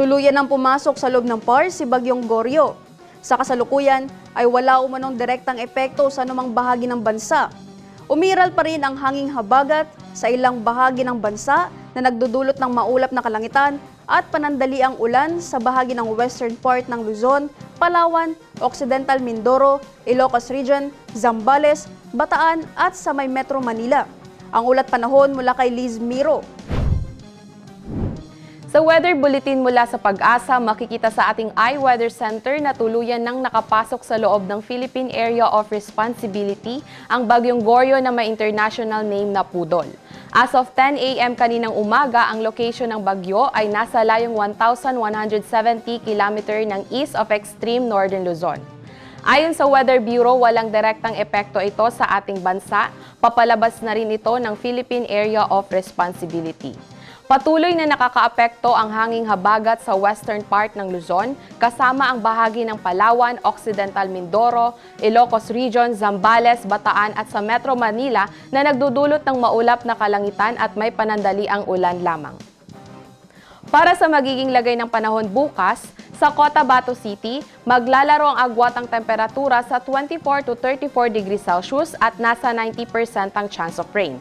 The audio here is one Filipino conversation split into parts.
Tuluyan ang pumasok sa loob ng PAR si Bagyong Goryo. Sa kasalukuyan ay wala umanong direktang epekto sa anumang bahagi ng bansa. Umiral pa rin ang hanging habagat sa ilang bahagi ng bansa na nagdudulot ng maulap na kalangitan at panandali ang ulan sa bahagi ng western part ng Luzon, Palawan, Occidental Mindoro, Ilocos Region, Zambales, Bataan at sa may Metro Manila. Ang ulat panahon mula kay Liz Miro. Sa weather bulletin mula sa pag-asa, makikita sa ating iWeather Center na tuluyan nang nakapasok sa loob ng Philippine Area of Responsibility ang bagyong Goryo na may international name na Pudol. As of 10 a.m. kaninang umaga, ang location ng bagyo ay nasa layong 1,170 km ng east of extreme northern Luzon. Ayon sa Weather Bureau, walang direktang epekto ito sa ating bansa. Papalabas na rin ito ng Philippine Area of Responsibility. Patuloy na nakakaapekto ang hanging habagat sa western part ng Luzon, kasama ang bahagi ng Palawan, Occidental Mindoro, Ilocos Region, Zambales, Bataan at sa Metro Manila na nagdudulot ng maulap na kalangitan at may panandali ang ulan lamang. Para sa magiging lagay ng panahon bukas, sa Cotabato City, maglalaro ang agwatang temperatura sa 24 to 34 degrees Celsius at nasa 90% ang chance of rain.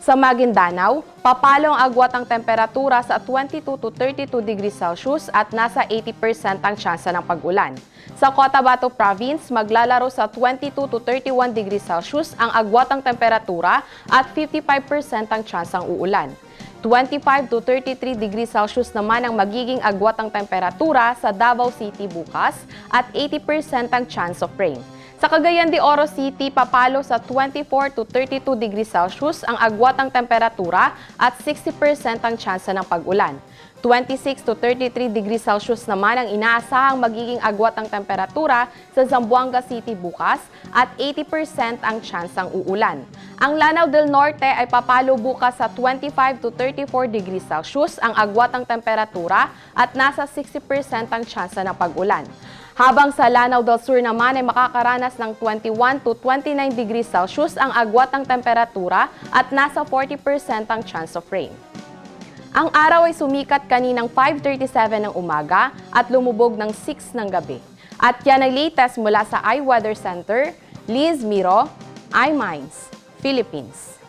Sa Maguindanao, papalo ang agwatang temperatura sa 22 to 32 degrees Celsius at nasa 80% ang tsansa ng pag-ulan. Sa Cotabato Province, maglalaro sa 22 to 31 degrees Celsius ang agwatang temperatura at 55% ang tsansang uulan. 25 to 33 degrees Celsius naman ang magiging agwatang temperatura sa Davao City bukas at 80% ang chance of rain. Sa Cagayan de Oro City, papalo sa 24 to 32 degrees Celsius ang agwatang temperatura at 60% ang tsansa ng pag-ulan. 26 to 33 degrees Celsius naman ang inaasahang magiging agwatang temperatura sa Zamboanga City bukas at 80% ang tsansang uulan. Ang Lanao del Norte ay papalo bukas sa 25 to 34 degrees Celsius ang agwatang temperatura at nasa 60% ang tsansa ng pag-ulan. Habang sa Lanao del Sur naman ay makakaranas ng 21 to 29 degrees Celsius ang agwatang temperatura at nasa 40% ang chance of rain. Ang araw ay sumikat kaninang 5.37 ng umaga at lumubog ng 6 ng gabi. At yan ang latest mula sa iWeather Center, Liz Miro, iMinds, Philippines.